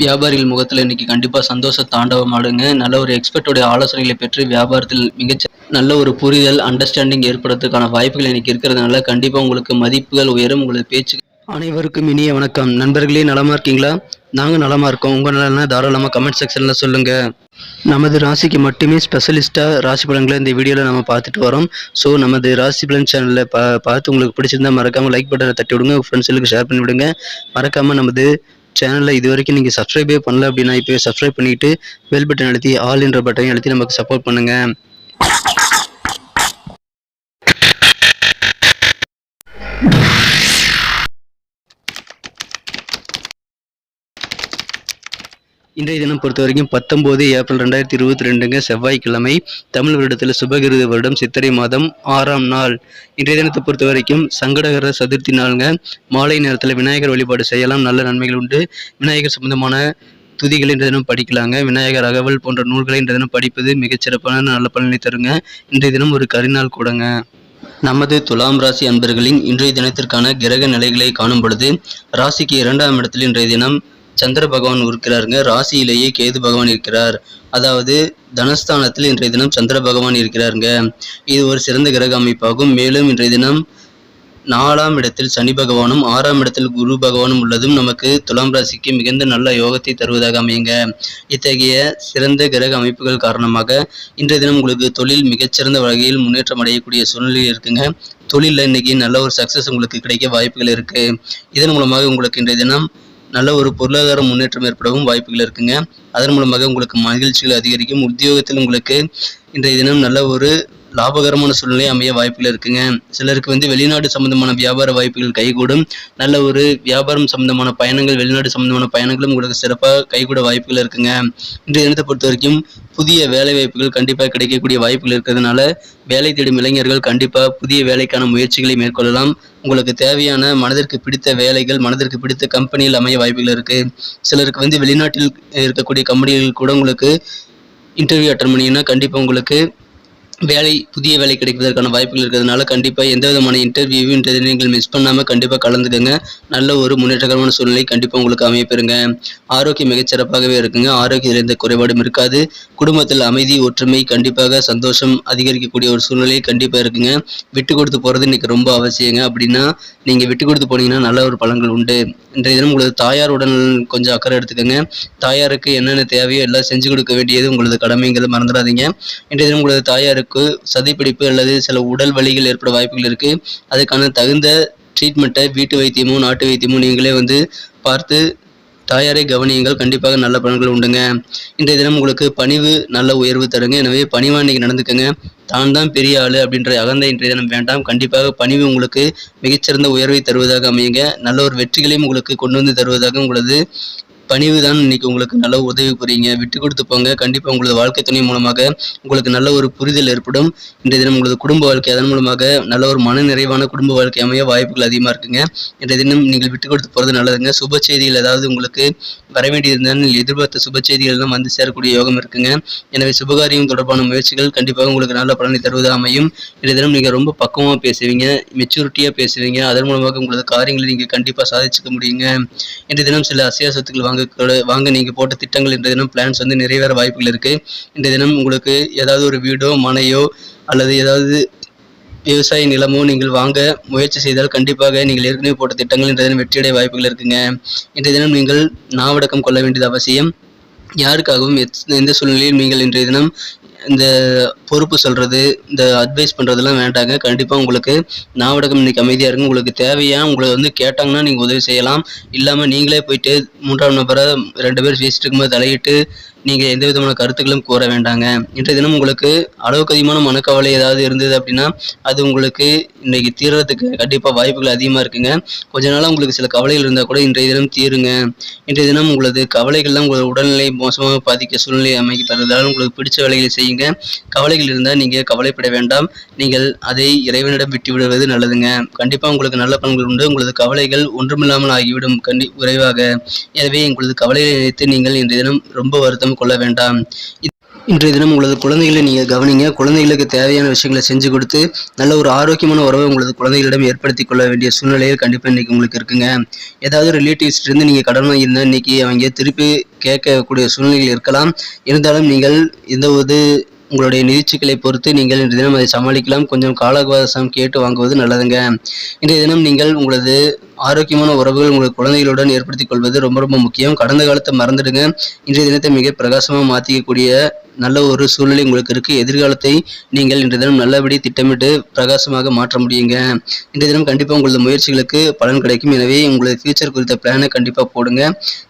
வியாபாரிகள் முகத்தில் இன்னைக்கு கண்டிப்பாக சந்தோஷ தாண்டவம் ஆடுங்க. நல்ல ஒரு எக்ஸ்பர்ட்டோடைய ஆலோசனைகளை பெற்று வியாபாரத்தில் மிகச்ச நல்ல ஒரு புரிதல் அண்டர்ஸ்டாண்டிங் ஏற்படுறதுக்கான வாய்ப்புகள் இன்னைக்கு இருக்கிறதுனால கண்டிப்பாக உங்களுக்கு மதிப்புகள் உயரும். உங்களது பேச்சு அனைவருக்கும் இனிய வணக்கம். நண்பர்களே நலமாக இருக்கீங்களா? நாங்கள் நலமாக இருக்கோம். உங்கள் நலனா தாராளமாக கமெண்ட் செக்ஷனில் சொல்லுங்கள் நமது ராசிக்கு மட்டுமே ஸ்பெஷலிஸ்ட்டாக ராசி பலன்களை இந்த வீடியோவில் நம்ம பார்த்துட்டு வரோம். ஸோ நமது ராசி பலன் சேனலில் பா பார்த்து உங்களுக்கு பிடிச்சிருந்தா மறக்காமல் லைக் பட்டனை தட்டி விடுங்க உங்கள் ஃப்ரெண்ட்ஸுக்கு ஷேர் பண்ணி விடுங்க மறக்காமல் நமது சேனலில் இது வரைக்கும் நீங்கள் சப்ஸ்கிரைபே பண்ணல அப்படின்னா இப்போ சப்ஸ்கிரைப் பண்ணிவிட்டு பெல் பட்டன் அழுத்தி ஆல் என்ற பட்டனையும் அழுத்தி நமக்கு சப்போர்ட் பண்ணுங்கள் இன்றைய தினம் பொறுத்த வரைக்கும் பத்தொம்போது ஏப்ரல் ரெண்டாயிரத்தி இருபத்தி ரெண்டுங்க செவ்வாய்க்கிழமை தமிழ் வருடத்தில் சுபகிருத வருடம் சித்திரை மாதம் ஆறாம் நாள். இன்றைய தினத்தை பொறுத்த வரைக்கும் சங்கடகர சதுர்த்தி நாளுங்க. மாலை நேரத்தில் விநாயகர் வழிபாடு செய்யலாம். நல்ல நன்மைகள் உண்டு. விநாயகர் சம்பந்தமான துதிகள் இன்றைய தினம் படிக்கலாங்க. விநாயகர் அகவல் போன்ற நூல்களை இன்றைய தினம் படிப்பது மிகச்சிறப்பான நல்ல பலனை தருங்க. இன்றைய தினம் ஒரு கரிநாள் கூடங்க. நமது துலாம் ராசி அன்பர்களின் இன்றைய தினத்திற்கான கிரக நிலைகளை காணும் பொழுது ராசிக்கு இரண்டாம் இடத்தில் இன்றைய தினம் சந்திர பகவான் இருக்கிறாருங்க. ராசியிலேயே கேது பகவான் இருக்கிறார். அதாவது தனஸ்தானத்தில் இன்றைய தினம் சந்திர பகவான் இருக்கிறாருங்க. இது ஒரு சிறந்த கிரக அமைப்பாகும். மேலும் இன்றைய தினம் நாலாம் இடத்தில் சனி பகவானும் ஆறாம் இடத்தில் குரு பகவானும் உள்ளதும் நமக்கு துலாம் ராசிக்கு மிகுந்த நல்ல யோகத்தை தருவதாக அமையுங்க. இத்தகைய சிறந்த கிரக அமைப்புகள் காரணமாக இன்றைய தினம் உங்களுக்கு தொழில் மிகச்சிறந்த வகையில் முன்னேற்றம் அடையக்கூடிய சூழ்நிலை இருக்குங்க. தொழிலில் இன்னைக்கு நல்ல ஒரு சக்ஸஸ் உங்களுக்கு கிடைக்க வாய்ப்புகள் இருக்குது இதன் மூலமாக உங்களுக்கு இன்றைய தினம் நல்ல ஒரு பொருளாதார முன்னேற்றம் ஏற்படவும் வாய்ப்புகள் இருக்குங்க. அதன் மூலமாக உங்களுக்கு மகிழ்ச்சிகள் அதிகரிக்கும். உத்தியோகத்தில் உங்களுக்கு இன்றைய தினம் நல்ல ஒரு லாபகரமான சூழ்நிலை அமைய வாய்ப்புகள் இருக்குங்க. சிலருக்கு வந்து வெளிநாடு சம்பந்தமான வியாபார வாய்ப்புகள் கைகூடும். நல்ல ஒரு வியாபாரம் சம்பந்தமான பயணங்கள் வெளிநாடு சம்பந்தமான பயணங்களும் உங்களுக்கு சிறப்பாக கைகூட வாய்ப்புகள் இருக்குங்க. இன்றைய தினத்தை பொறுத்த வரைக்கும் புதிய வேலை வாய்ப்புகள் கண்டிப்பாக கிடைக்கக்கூடிய வாய்ப்புகள் இருக்கிறதுனால வேலை தேடும் இளைஞர்கள் கண்டிப்பாக புதிய வேலைக்கான முயற்சிகளை மேற்கொள்ளலாம். உங்களுக்கு தேவையான மனதிற்கு பிடித்த வேலைகள் மனதிற்கு பிடித்த கம்பெனியில் அமைய வாய்ப்புகள் இருக்குது சிலருக்கு வந்து வெளிநாட்டில் இருக்கக்கூடிய கம்பெனிகள் கூட உங்களுக்கு இன்டர்வியூ அட்டன் பண்ணிங்கன்னா கண்டிப்பாக உங்களுக்கு வேலை புதிய வேலை கிடைப்பதற்கான வாய்ப்புகள் இருக்கிறதுனால கண்டிப்பாக எந்த விதமான இன்டர்வியூவும் நீங்கள் மிஸ் பண்ணாமல் கண்டிப்பாக கலந்துக்கங்க. நல்ல ஒரு முன்னேற்றகரமான சூழ்நிலை கண்டிப்பாக உங்களுக்கு அமையப்பெறுங்க. ஆரோக்கியம் மிகச்சிறப்பாகவே இருக்குங்க. ஆரோக்கியத்தில் எந்த குறைபாடும் இருக்காது. குடும்பத்தில் அமைதி ஒற்றுமை கண்டிப்பாக சந்தோஷம் அதிகரிக்கக்கூடிய ஒரு சூழ்நிலை கண்டிப்பாக இருக்குங்க. விட்டு கொடுத்து போகிறது இன்னைக்கு ரொம்ப அவசியங்க. அப்படின்னா நீங்கள் விட்டு கொடுத்து போனீங்கன்னா நல்ல ஒரு பலன்கள் உண்டு. இன்றைய தினம் உங்களது தாயாருடன் கொஞ்சம் அக்கறை எடுத்துக்கோங்க. தாயாருக்கு என்னென்ன தேவையோ எல்லாம் செஞ்சு கொடுக்க வேண்டியது உங்களது கடமைங்கிறத மறந்துடாதீங்க. இன்றைய தினம் உங்களது தாயாருக்கு சதைப்பிடிப்பு அல்லது சில உடல் வலிகள் ஏற்பட வாய்ப்புகள் இருக்கு. அதுக்கான தகுந்த ட்ரீட்மெண்ட்டை வீட்டு வைத்தியமோ நாட்டு வைத்தியமோ நீங்களே வந்து பார்த்து தாயாரை கவனியுங்கள். கண்டிப்பாக நல்ல பலன்கள் உண்டுங்க. இன்றைய தினம் உங்களுக்கு பணிவு நல்ல உயர்வு தருங்க. எனவே பணிவா இன்றைக்கி நடந்துக்கங்க. தான் தான் பெரிய ஆளு அப்படின்ற அகந்த இன்றைய தினம் வேண்டாம். கண்டிப்பாக பணிவு உங்களுக்கு மிகச்சிறந்த உயர்வை தருவதாக அமையுங்க. நல்ல ஒரு வெற்றிகளையும் உங்களுக்கு கொண்டு வந்து தருவதாக உங்களது பணிவு தான் இன்னைக்கு உங்களுக்கு நல்ல உதவி புரியுங்க. விட்டு கொடுத்து போங்க. கண்டிப்பாக உங்களது வாழ்க்கை துணை மூலமாக உங்களுக்கு நல்ல ஒரு புரிதல் ஏற்படும். இன்றைய தினம் உங்களது குடும்ப வாழ்க்கை அதன் மூலமாக நல்ல ஒரு மன நிறைவான குடும்ப வாழ்க்கை அமைய வாய்ப்புகள் அதிகமாக இருக்குங்க. இன்றைய தினம் நீங்கள் விட்டு கொடுத்து போகிறது நல்லதுங்க. சுப செய்திகள் ஏதாவது உங்களுக்கு வர வேண்டியிருந்தால் எதிர்பார்த்த சுப செய்திகள்லாம் வந்து சேரக்கூடிய யோகம் இருக்குங்க. எனவே சுபகாரியம் தொடர்பான முயற்சிகள் கண்டிப்பாக உங்களுக்கு நல்ல பலனை தருவதாக அமையும். இன்றைய தினம் நீங்கள் ரொம்ப பக்குவமாக பேசுவீங்க. மெச்சூரிட்டியாக பேசுவீங்க. அதன் மூலமாக உங்களது காரியங்களை நீங்கள் கண்டிப்பாக சாதிச்சுக்க முடியுங்க. இன்றைய தினம் சில அசியா சொத்துக்கள் வாங்க வாங்க நீங்கள் போட்ட திட்டங்கள் இன்றைய தினம் பிளான்ஸ் வந்து நிறைவேற வாய்ப்புகள் இருக்குது இன்றைய தினம் உங்களுக்கு ஏதாவது ஒரு வீடோ மனையோ அல்லது ஏதாவது விவசாய நிலமோ நீங்கள் வாங்க முயற்சி செய்தால் கண்டிப்பாக நீங்கள் ஏற்கனவே போட்ட திட்டங்கள் இன்றைய தினம் வெற்றியடைய வாய்ப்புகள் இருக்குங்க. இன்றைய தினம் நீங்கள் நாவடக்கம் கொள்ள வேண்டியது அவசியம். யாருக்காகவும் எத்- எந்த சூழ்நிலையில் நீங்கள் இன்றைய தினம் இந்த பொறுப்பு சொல்கிறது இந்த அட்வைஸ் பண்ணுறதெல்லாம் வேண்டாங்க. கண்டிப்பாக உங்களுக்கு நாவடகம் இன்னைக்கு அமைதியாக இருக்கும் உங்களுக்கு தேவையா உங்களை வந்து கேட்டாங்கன்னா நீங்கள் உதவி செய்யலாம். இல்லாமல் நீங்களே போயிட்டு மூன்றாம் நபரை ரெண்டு பேர் பேசிட்டு இருக்கும்போது தலையிட்டு நீங்கள் எந்த விதமான கருத்துக்களும் கூற வேண்டாங்க. இன்றைய தினம் உங்களுக்கு அளவுக்கு அதிகமான மனக்கவலை ஏதாவது இருந்தது அப்படின்னா அது உங்களுக்கு இன்றைக்கு தீர்றதுக்கு கண்டிப்பாக வாய்ப்புகள் அதிகமாக இருக்குங்க. கொஞ்ச நாளாக உங்களுக்கு சில கவலைகள் இருந்தால் கூட இன்றைய தினம் தீருங்க. இன்றைய தினம் உங்களது கவலைகள்லாம் உங்களது உடல்நிலை மோசமாக பாதிக்க சூழ்நிலை அமைக்கப்படுறதால உங்களுக்கு பிடிச்ச வேலைகளை செய்யுங்க. கவலைகள் இருந்தால் நீங்கள் கவலைப்பட வேண்டாம். நீங்கள் அதை இறைவனிடம் விட்டு விடுவது நல்லதுங்க. கண்டிப்பாக உங்களுக்கு நல்ல பலன்கள் உண்டு. உங்களது கவலைகள் ஒன்றுமில்லாமல் ஆகிவிடும். கண்டி விரைவாக. எனவே உங்களது கவலைகளை நினைத்து நீங்கள் இன்றைய தினம் ரொம்ப வருத்தம் கொள்ள வேண்டாம். இன்றைய தினம் உங்களது குழந்தைகளை நீங்கள் கவனிங்க. குழந்தைகளுக்கு தேவையான விஷயங்களை செஞ்சு கொடுத்து நல்ல ஒரு ஆரோக்கியமான உறவை உங்களது குழந்தைகளிடம் ஏற்படுத்தி கொள்ள வேண்டிய சூழ்நிலையில் கண்டிப்பாக இன்றைக்கி உங்களுக்கு இருக்குங்க. ஏதாவது ரிலேட்டிவ்ஸ் இருந்து நீங்கள் கடன் வாங்கியிருந்தால் இன்றைக்கி அவங்க திருப்பி கேட்கக்கூடிய சூழ்நிலைகள் இருக்கலாம். இருந்தாலும் நீங்கள் எந்த ஒரு உங்களுடைய நிதிச்சுக்களை பொறுத்து நீங்கள் இன்றைய தினம் அதை சமாளிக்கலாம். கொஞ்சம் கால அவகாசம் கேட்டு வாங்குவது நல்லதுங்க. இன்றைய தினம் நீங்கள் உங்களது ஆரோக்கியமான உறவுகள் உங்கள் குழந்தைகளுடன் ஏற்படுத்திக் கொள்வது ரொம்ப ரொம்ப முக்கியம். கடந்த காலத்தை மறந்துடுங்க. இன்றைய தினத்தை மிக பிரகாசமாக மாற்றிக்கக்கூடிய நல்ல ஒரு சூழ்நிலை உங்களுக்கு இருக்குது எதிர்காலத்தை நீங்கள் இன்றைய தினம் நல்லபடி திட்டமிட்டு பிரகாசமாக மாற்ற முடியுங்க. இன்றைய தினம் கண்டிப்பாக உங்களது முயற்சிகளுக்கு பலன் கிடைக்கும். எனவே உங்களது ஃபியூச்சர் குறித்த பிளானை கண்டிப்பாக போடுங்க.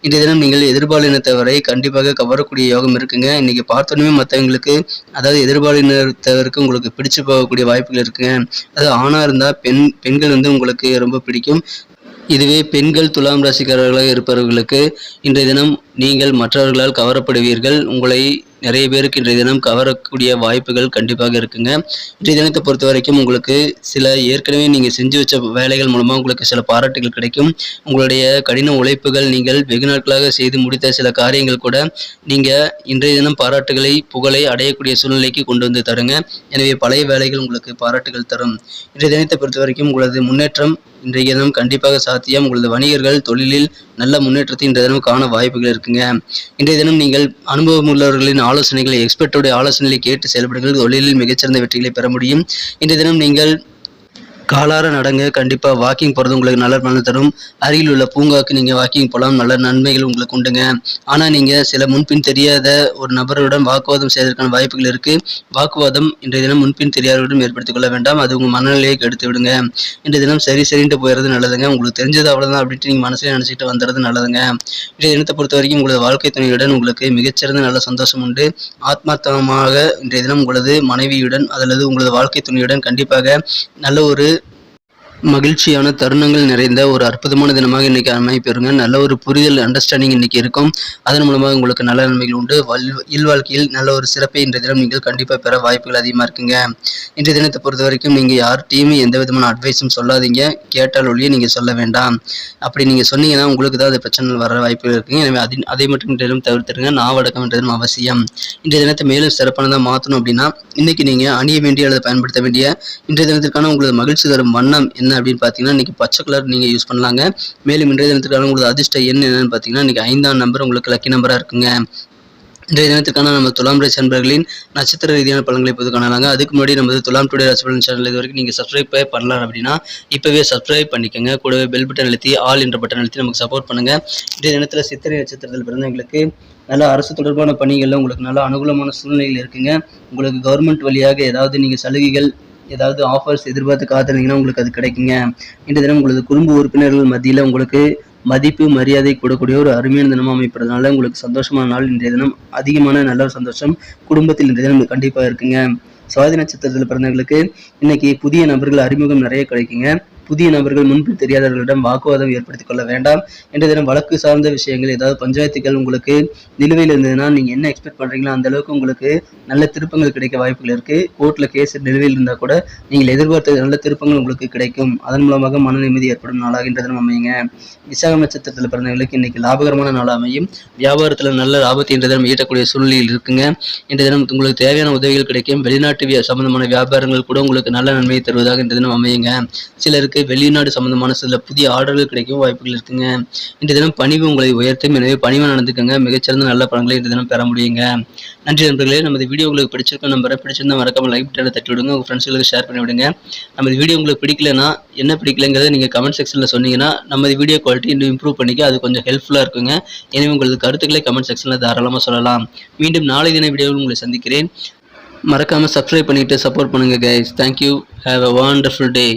இன்றைய தினம் நீங்கள் எதிர்பாலினத்தவரை கண்டிப்பாக கவரக்கூடிய யோகம் இருக்குங்க. இன்றைக்கி பார்த்தோன்னே மற்றவங்களுக்கு அதாவது எதிர்பாலினத்தவருக்கு உங்களுக்கு பிடிச்சு போகக்கூடிய வாய்ப்புகள் இருக்குங்க. அது ஆணாக இருந்தால் பெண் பெண்கள் வந்து உங்களுக்கு ரொம்ப பிடிக்கும். இதுவே பெண்கள் துலாம் ராசிக்காரர்களாக இருப்பவர்களுக்கு இன்றைய தினம் நீங்கள் மற்றவர்களால் கவரப்படுவீர்கள். உங்களை நிறைய பேருக்கு இன்றைய தினம் கவரக்கூடிய வாய்ப்புகள் கண்டிப்பாக இருக்குங்க. இன்றைய தினத்தை பொறுத்த வரைக்கும் உங்களுக்கு சில ஏற்கனவே நீங்கள் செஞ்சு வச்ச வேலைகள் மூலமாக உங்களுக்கு சில பாராட்டுகள் கிடைக்கும். உங்களுடைய கடின உழைப்புகள் நீங்கள் வெகு நாட்களாக செய்து முடித்த சில காரியங்கள் கூட நீங்கள் இன்றைய தினம் பாராட்டுகளை புகழை அடையக்கூடிய சூழ்நிலைக்கு கொண்டு வந்து தருங்க. எனவே பழைய வேலைகள் உங்களுக்கு பாராட்டுகள் தரும். இன்றைய தினத்தை பொறுத்த வரைக்கும் உங்களது முன்னேற்றம் இன்றைய தினம் கண்டிப்பாக சாத்தியம். உங்களது வணிகர்கள் தொழிலில் நல்ல முன்னேற்றத்தை இன்றைய தினம் காண வாய்ப்புகள் இருக்குங்க. இன்றைய தினம் நீங்கள் அனுபவம் உள்ளவர்களின் ஆலோசனைகளை எக்ஸ்பர்ட்டோடைய ஆலோசனைகளை கேட்டு செயல்படுங்கள். தொழிலில் மிகச்சிறந்த வெற்றிகளை பெற முடியும். இன்றைய தினம் நீங்கள் காலார நடங்க. கண்டிப்பாக வாக்கிங் போகிறது உங்களுக்கு நல்ல பலன் தரும். அருகில் உள்ள பூங்காவுக்கு நீங்கள் வாக்கிங் போகலாம் நல்ல நன்மைகள் உங்களுக்கு உண்டுங்க. ஆனால் நீங்கள் சில முன்பின் தெரியாத ஒரு நபருடன் வாக்குவாதம் செய்வதற்கான வாய்ப்புகள் இருக்குது வாக்குவாதம் இன்றைய தினம் முன்பின் தெரியாதவருடன் ஏற்படுத்திக் கொள்ள வேண்டாம். அது உங்கள் மனநிலையை கெடுத்து விடுங்க. இன்றைய தினம் சரி சரின்ட்டு போயிடுறது நல்லதுங்க. உங்களுக்கு தெரிஞ்சது அவ்வளோதான் அப்படின்ட்டு நீங்கள் மனசில் நினச்சிட்டு வந்துடுறது நல்லதுங்க. இன்றைய தினத்தை பொறுத்த வரைக்கும் உங்களது வாழ்க்கை துணையுடன் உங்களுக்கு மிகச்சிறந்த நல்ல சந்தோஷம் உண்டு. ஆத்மார்த்தமாக இன்றைய தினம் உங்களது மனைவியுடன் அல்லது உங்களது வாழ்க்கை துணையுடன் கண்டிப்பாக நல்ல ஒரு மகிழ்ச்சியான தருணங்கள் நிறைந்த ஒரு அற்புதமான தினமாக இன்னைக்கு அமைப்பெறுங்க நல்ல ஒரு புரிதல் அண்டர்ஸ்டாண்டிங் இன்னைக்கு இருக்கும். அதன் மூலமாக உங்களுக்கு நல்ல நன்மைகள் உண்டு. வல் இல்வாழ்க்கையில் நல்ல ஒரு சிறப்பை இன்றைய தினம் நீங்கள் கண்டிப்பாக பெற வாய்ப்புகள் அதிகமாக இருக்குங்க. இன்றைய தினத்தை பொறுத்த வரைக்கும் நீங்கள் யார்கிட்டையுமே எந்த விதமான அட்வைஸும் சொல்லாதீங்க. கேட்டால் ஒழிய நீங்கள் சொல்ல வேண்டாம். அப்படி நீங்கள் சொன்னீங்கன்னா உங்களுக்கு தான் அது பிரச்சனை வர வாய்ப்புகள் இருக்குங்க. எனவே அதை அதை மட்டும் இன்றைய தினம் தவிர்த்துருங்க. நாவடக்கம் என்றதும் அவசியம். இன்றைய தினத்தை மேலும் சிறப்பானதாக மாற்றணும் அப்படின்னா இன்னைக்கு நீங்கள் அணிய வேண்டிய அல்லது பயன்படுத்த வேண்டிய இன்றைய தினத்திற்கான உங்களது மகிழ்ச்சி தரும் வண்ணம் என்ன அப்படின்னு பார்த்தீங்கன்னா இன்றைக்கி பச்சை கலர் நீங்கள் யூஸ் பண்ணலாங்க. மேலும் இன்றைய தினத்துக்கான உங்களுக்கு அதிர்ஷ்ட எண் என்னென்னு பார்த்தீங்கன்னா இன்றைக்கி ஐந்தாம் நம்பர் உங்களுக்கு லக்கி நம்பராக இருக்குங்க. இன்றைய தினத்துக்கான நம்ம துலாம் ராசி அன்பர்களின் நட்சத்திர ரீதியான பலன்களை இப்போது காணலாங்க. அதுக்கு முன்னாடி நம்ம துலாம் டுடே ராசி பலன் சேனல் இது வரைக்கும் நீங்கள் சப்ஸ்கிரைப் பண்ணலாம் அப்படின்னா இப்போவே சப்ஸ்கிரைப் பண்ணிக்கோங்க. கூடவே பெல் பட்டன் அழுத்தி ஆல் என்ற பட்டன் அழுத்தி நமக்கு சப்போர்ட் பண்ணுங்கள் இன்றைய தினத்தில் சித்திரை நட்சத்திரத்தில் பிறந்தவங்களுக்கு நல்ல அரசு தொடர்பான பணிகளில் உங்களுக்கு நல்ல அனுகூலமான சூழ்நிலைகள் இருக்குங்க. உங்களுக்கு கவர்மெண்ட் வழியாக ஏதாவது நீங்கள் சலுகைகள் ஏதாவது ஆஃபர்ஸ் எதிர்பார்த்து காத்திருந்தீங்கன்னா உங்களுக்கு அது கிடைக்குங்க. இன்றைய தினம் உங்களது குடும்ப உறுப்பினர்கள் மத்தியில் உங்களுக்கு மதிப்பு மரியாதை கொடுக்கக்கூடிய ஒரு அருமையான தினமாக அமைப்பதுனால உங்களுக்கு சந்தோஷமான நாள் இன்றைய தினம். அதிகமான நல்ல சந்தோஷம் குடும்பத்தில் இன்றைய தினம் கண்டிப்பாக இருக்குங்க. சுவாதி நட்சத்திரத்தில் பிறந்தவர்களுக்கு இன்னைக்கு புதிய நபர்கள் அறிமுகம் நிறைய கிடைக்குங்க. புதிய நபர்கள் முன்பு தெரியாதவர்களிடம் வாக்குவாதம் ஏற்படுத்திக் கொள்ள வேண்டாம். என்ற தினம் வழக்கு சார்ந்த விஷயங்கள் ஏதாவது பஞ்சாயத்துகள் உங்களுக்கு நிலுவையில் இருந்ததுன்னா நீங்கள் என்ன எக்ஸ்பெக்ட் பண்ணுறீங்களோ அந்த அளவுக்கு உங்களுக்கு நல்ல திருப்பங்கள் கிடைக்க வாய்ப்புகள் இருக்குது கோர்ட்டில் கேஸ் நிலுவையில் இருந்தால் கூட நீங்கள் எதிர்பார்த்த நல்ல திருப்பங்கள் உங்களுக்கு கிடைக்கும். அதன் மூலமாக மன நிம்மதி ஏற்படும் நாளாக இன்ற தினம் அமையுங்க. விசாக நட்சத்திரத்தில் பிறந்தவர்களுக்கு இன்னைக்கு லாபகரமான நாள் அமையும். வியாபாரத்தில் நல்ல லாபத்தை இன்ற தினம் ஈட்டக்கூடிய சூழ்நிலையில் இருக்குங்க. இன்றைய தினம் உங்களுக்கு தேவையான உதவிகள் கிடைக்கும். வெளிநாட்டு சம்பந்தமான வியாபாரங்கள் கூட உங்களுக்கு நல்ல நன்மையை தருவதாக இன்றைய தினம் அமையுங்க. சிலருக்கு உங்களுக்கு வெளிநாடு சம்பந்தமான சில புதிய ஆர்டர்கள் கிடைக்கும் வாய்ப்புகள் இருக்குங்க. இன்று தினம் பணிவு உங்களை உயர்த்தும். எனவே பணிவாக நடந்துக்கங்க. மிகச்சிறந்த நல்ல பலன்களை இன்று தினம் பெற முடியுங்க. நன்றி நண்பர்களே. நமது வீடியோ உங்களுக்கு பிடிச்சிருக்கோம் நம்பரை பிடிச்சிருந்தா மறக்காம லைக் பட்டனை தட்டி விடுங்க. உங்கள் ஃப்ரெண்ட்ஸ்களுக்கு ஷேர் பண்ணி விடுங்க. நமது வீடியோ உங்களுக்கு பிடிக்கலனா என்ன பிடிக்கலங்கிறத நீங்கள் கமெண்ட் செக்ஷனில் சொன்னீங்கன்னா நமது வீடியோ குவாலிட்டி இன்னும் இம்ப்ரூவ் பண்ணிக்க அது கொஞ்சம் ஹெல்ப்ஃபுல்லாக இருக்குங்க. எனவே உங்களது கருத்துக்களை கமெண்ட் செக்ஷனில் தாராளமாக சொல்லலாம். மீண்டும் நாளை தின வீடியோவில் உங்களை சந்திக்கிறேன். மறக்காமல் சப்ஸ்கிரைப் பண்ணிவிட்டு சப்போர்ட் பண்ணுங்கள் guys thank you have a wonderful day